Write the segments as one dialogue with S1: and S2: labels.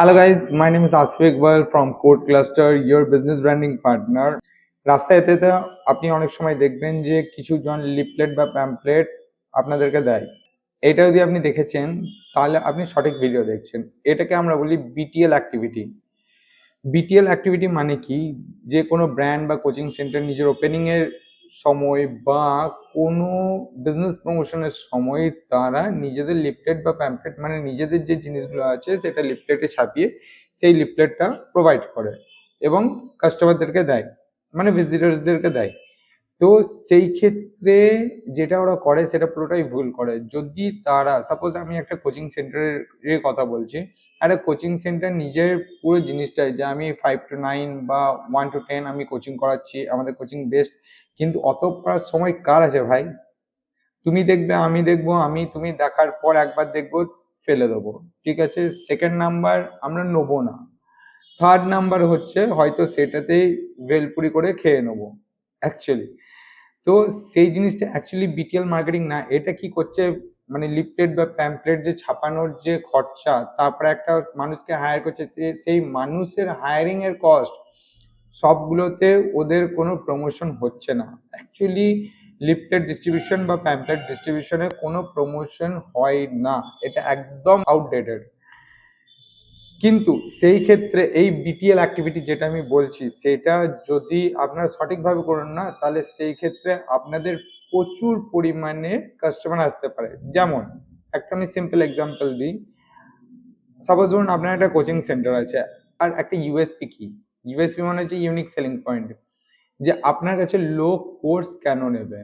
S1: Hello guys, my name is Asif Iqbal from Code Cluster, your business branding partner. রাস্তায় যেতে আপনি অনেক সময় দেখবেন যে কিছু জন লিফলেট বা প্যাম্পলেট আপনাদেরকে দেয়। এটা যদি আপনি দেখেছেন তাহলে আপনি সঠিক ভিডিও দেখছেন। এটাকে আমরা বলি বিটিএল অ্যাক্টিভিটি বিটিএল অ্যাক্টিভিটি মানে কি? যে কোনো ব্র্যান্ড বা কোচিং সেন্টার নিজের ওপেনিং এর সময় বা কোনো বিজনেস প্রমোশনের সময় তারা নিজেদের লিফলেট বা প্যাম্পলেট মানে নিজেদের যে জিনিসগুলো আছে সেটা লিফলেটে ছাপিয়ে সেই লিফলেটটা প্রোভাইড করে এবং কাস্টমারদেরকে দেয় মানে ভিজিটার্সদেরকে দেয়। তো সেই ক্ষেত্রে যেটা ওরা করে সেটা পুরোটাই ভুল করে। যদি তারা সাপোজ আমি একটা কোচিং সেন্টারের কথা বলছি, একটা কোচিং সেন্টার নিজের পুরো জিনিসটাই যে আমি ফাইভ টু নাইন বা ওয়ান টু টেন আমি কোচিং করাচ্ছি, আমাদের কোচিং বেস্ট কিন্তু অত করার সময় কার আছে ভাই? তুমি দেখবে, আমি দেখব, আমি, তুমি দেখার পর একবার দেখব, ফেলে দেবো। ঠিক আছে? সেকেন্ড নাম্বার আমরা নেব না। থার্ড নাম্বার হচ্ছে হয়তো সেটাতেই ভেলপুরি করে খেয়ে নেব অ্যাকচুয়ালি তো সেই জিনিসটা অ্যাকচুয়ালি বিটিএল মার্কেটিং না, এটা কি করছে মানে লিফলেট বা প্যাম্পলেট যে ছাপানোর যে খরচা, তারপরে একটা মানুষকে হায়ার করছে সেই মানুষের হায়ারিং এর কস্ট সবগুলোতে ওদের কোনো প্রমোশন হচ্ছে না। অ্যাকচুয়ালি লিফলেট ডিস্ট্রিবিউশন বা প্যাম্পলেট ডিস্ট্রিবিউশনে কোনো প্রমোশন হয় না। এটা একদম আউটডেটেড কিন্তু সেই ক্ষেত্রে এই বিটিএল অ্যাক্টিভিটি যেটা আমি বলছি, সেটা যদি আপনারা সঠিকভাবে করেন না, তাহলে সেই ক্ষেত্রে আপনাদের প্রচুর পরিমাণে কাস্টমার আসতে পারে। যেমন, একটা আমি সিম্পল এক্সাম্পল দিই। সাপোজ ধরুন আপনার একটা কোচিং সেন্টার আছে, আর একটা ইউএসপি কি? ইউএসপি মানে হচ্ছে ইউনিক সেলিং পয়েন্ট যে আপনার কাছে লো কোর্স কেন নেবে?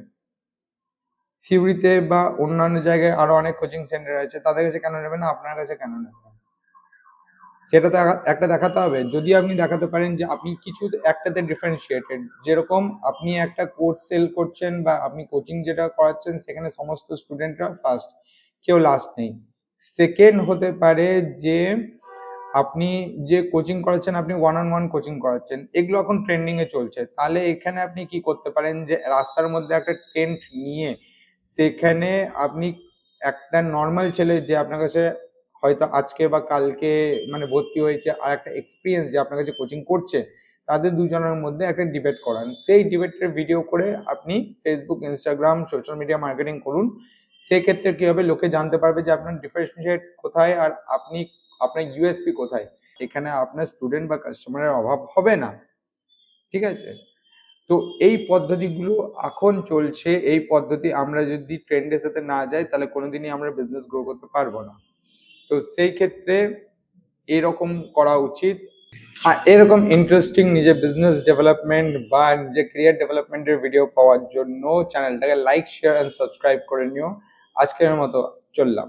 S1: সিউড়িতে বা অন্যান্য জায়গায় আরও অনেক কোচিং সেন্টার আছে, তাদের কাছে কেন নেবে না? আপনার কাছে কেন নেবে? সেটা একটা দেখাতে হবে। যদি আপনি দেখাতে পারেন যে আপনি কিছু একটাতে ডিফারেন্সিয়েটেড যেরকম আপনি একটা কোর্স সেল করছেন বা আপনি কোচিং যেটা করাচ্ছেন, সেখানে সমস্ত স্টুডেন্টরা ফার্স্ট কেউ লাস্ট নেই। সেকেন্ড হতে পারে যে আপনি যে কোচিং করাচ্ছেন, আপনি ওয়ান অন ওয়ান কোচিং করাচ্ছেন, এগুলো এখন ট্রেন্ডিং এ চলছে। তাহলে এখানে আপনি কি করতে পারেন যে, রাস্তার মধ্যে একটা টেন্ট নিয়ে সেখানে আপনি একটা নর্মাল ছেলে যে আপনার কাছে হয়তো আজকে বা কালকে মানে ভর্তি হয়েছে, আর একটা এক্সপিরিয়েন্স যে আপনার কাছে কোচিং করছে, তাদের দুজনের মধ্যে একটা ডিবেট করান। সেই ডিবেটের ভিডিও করে আপনি Facebook Instagram social media marketing করুন। সেক্ষেত্রে কি হবে? লোকে জানতে পারবে যে আপনার ডিফারেন্সিয়েট কোথায়, আর আপনি আপনার ইউএসপি কোথায়? এখানে আপনার স্টুডেন্ট বা কাস্টমারের অভাব হবে না। ঠিক আছে? তো এই পদ্ধতিগুলো এখন চলছে। এই পদ্ধতি আমরা যদি ট্রেন্ডের সাথে না যাই, তাহলে কোনোদিনই আমরা বিজনেস গ্রো করতে পারব না। তো সেই ক্ষেত্রে এরকম করা উচিত। আর এরকম ইন্টারেস্টিং নিজের বিজনেস ডেভেলপমেন্ট বা নিজের ক্রিয়ার ডেভেলপমেন্টের ভিডিও পাওয়ার জন্য চ্যানেলটাকে লাইক শেয়ার অ্যান্ড সাবস্ক্রাইব করে নিও। আজকের মতো চললাম।